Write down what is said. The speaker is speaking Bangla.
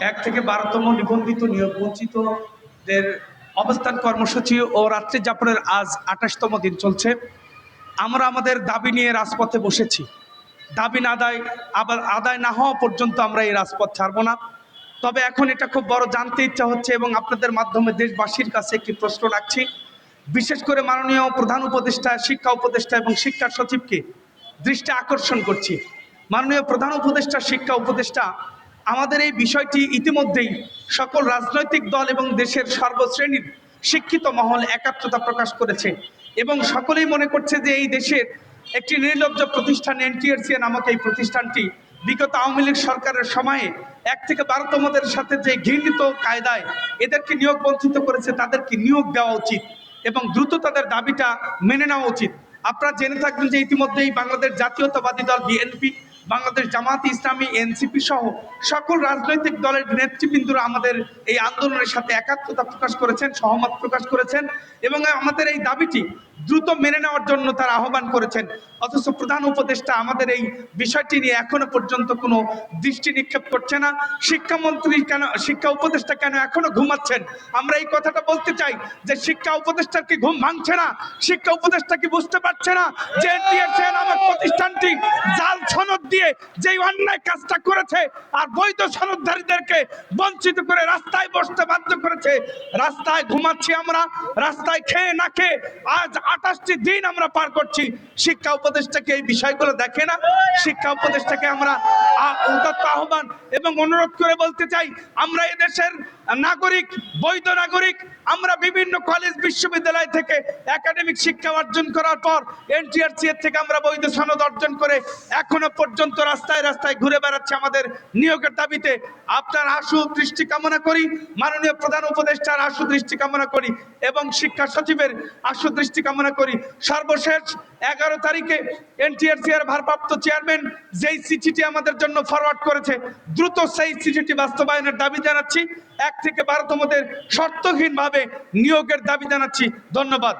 এক থেকে বারোতম নিবন্ধিত নিয়োগ বঞ্চিতদের অবস্থান কর্মসূচি ও রাত্রি যাপনের আজ আঠাশতম দিন চলছে। আমরা আমাদের দাবি নিয়ে রাজপথে বসেছি। দাবি না আদায় আবার আদায় না হওয়া পর্যন্ত আমরা এই রাজপথ ছাড়ব না। তবে এখন এটা খুব বড় জানতে ইচ্ছা হচ্ছে এবং আপনাদের মাধ্যমে দেশবাসীর কাছে একটি প্রশ্ন রাখছি। বিশেষ করে মাননীয় প্রধান উপদেষ্টা, শিক্ষা উপদেষ্টা এবং শিক্ষা সচিবকে দৃষ্টি আকর্ষণ করছি। মাননীয় প্রধান উপদেষ্টা, শিক্ষা উপদেষ্টা আমাদের এই বিষয়টি ইতিমধ্যেই সকল রাজনৈতিক দল এবং দেশের সর্বশ্রেণীর শিক্ষিত মহল একাত্মতা প্রকাশ করেছে এবং সকলেই মনে করছে যে এই দেশের একটি নির্লজ্জ প্রতিষ্ঠান এনটিআরসি নামক এই প্রতিষ্ঠানটি বিগত আওয়ামী লীগ সরকারের সময়ে এক থেকে বারোতমদের সাথে যে ঘৃণিত কায়দায় এদেরকে নিয়োগ বঞ্চিত করেছে, তাদেরকে নিয়োগ দেওয়া উচিত এবং দ্রুত তাদের দাবিটা মেনে নেওয়া উচিত। আপনারা জেনে থাকবেন যে ইতিমধ্যেই বাংলাদেশ জাতীয়তাবাদী দল বিএনপি বাংলাদেশ জামাত ইসলামী, এনসিপি সহ সকল রাজনৈতিক দলের নেতৃবৃন্দরা আমাদের এই আন্দোলনের সাথে একাত্মতা প্রকাশ করেছেন, সহমত প্রকাশ করেছেন এবং আমাদের এই দাবিটি দ্রুত মেনে নেওয়ার জন্য তারা আহ্বান করেছেন। অথচ প্রধান উপদেষ্টা আমাদের এই বিষয়টি নিয়ে এখনও পর্যন্ত কোনো দৃষ্টি নিক্ষেপ করছে না। শিক্ষামন্ত্রী কেন, শিক্ষা উপদেষ্টা কেন এখনও ঘুমাচ্ছেন? আমরা এই কথাটা বলতে চাই যে শিক্ষা উপদেষ্টার কি ঘুম ভাঙছে না? শিক্ষা উপদেষ্টা কি বুঝতে পারছে না যে এনটিএসএ নামক প্রতিষ্ঠানটি জাল সনদ দিয়ে যেই অন্যায় কাজটা করেছে আর বৈধ সনদধারীদেরকে বঞ্চিত করে রাস্তায় বসতে বাধ্য করেছে, রাস্তায় ঘুমাচ্ছি আমরা, রাস্তায় খেয়ে না খেয়ে আজ আঠাশটি দিন আমরা পার করছি। শিক্ষা উপদেষ্টাকে এই বিষয়গুলো দেখে না? শিক্ষা উপদেষ্টাকে আমরা উদাত্ত আহ্বান এবং অনুরোধ করে বলতে চাই, আমরা এদেশের নাগরিক, বৈধ নাগরিক আমরা বিভিন্ন কলেজ বিশ্ববিদ্যালয় থেকে একাডেমিক শিক্ষা অর্জন করার পর এনটিআরসি এর থেকে আমরা বৈধ সনদ অর্জন করে এখনও পর্যন্ত রাস্তায় রাস্তায় ঘুরে বেড়াচ্ছে আমাদের নিয়োগের দাবিতে। আপনার আশু দৃষ্টি কামনা করি, মাননীয় প্রধান উপদেষ্টার আশু দৃষ্টি কামনা করি এবং শিক্ষা সচিবের আশু দৃষ্টি কামনা করি। সর্বশেষ এগারো তারিখে এনটিআরসি এর ভারপ্রাপ্ত চেয়ারম্যান যেই চিঠিটি আমাদের জন্য ফরওয়ার্ড করেছে, দ্রুত সেই চিঠিটি বাস্তবায়নের দাবি জানাচ্ছি। এক থেকে বারোতমদের শর্তহীনভাবে নিয়োগের দাবি জানাচ্ছি। ধন্যবাদ।